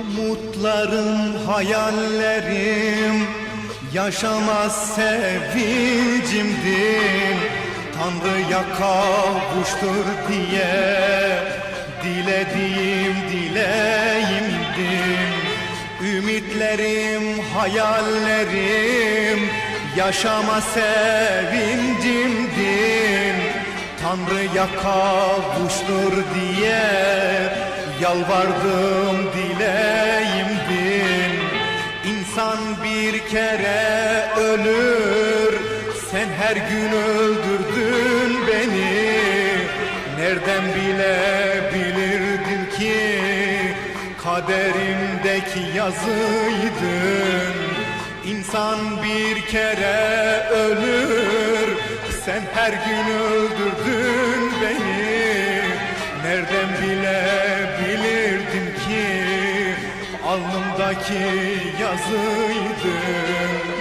Umutlarım, hayallerim Yaşamaz sevincimdin Tanrı'ya kavuştur diye Dilediğim dileğimdin Ümitlerim, hayallerim Yaşama sevincimdin Tanrı'ya kavuştur diye Yalvardım dileğimdin İnsan bir kere ölür Sen her gün öldürdün beni. Nereden bilebilirdin ki Kaderimdeki yazıydın? İnsan bir kere ölür Sen her gün öldürdün Alnımdaki yazıydın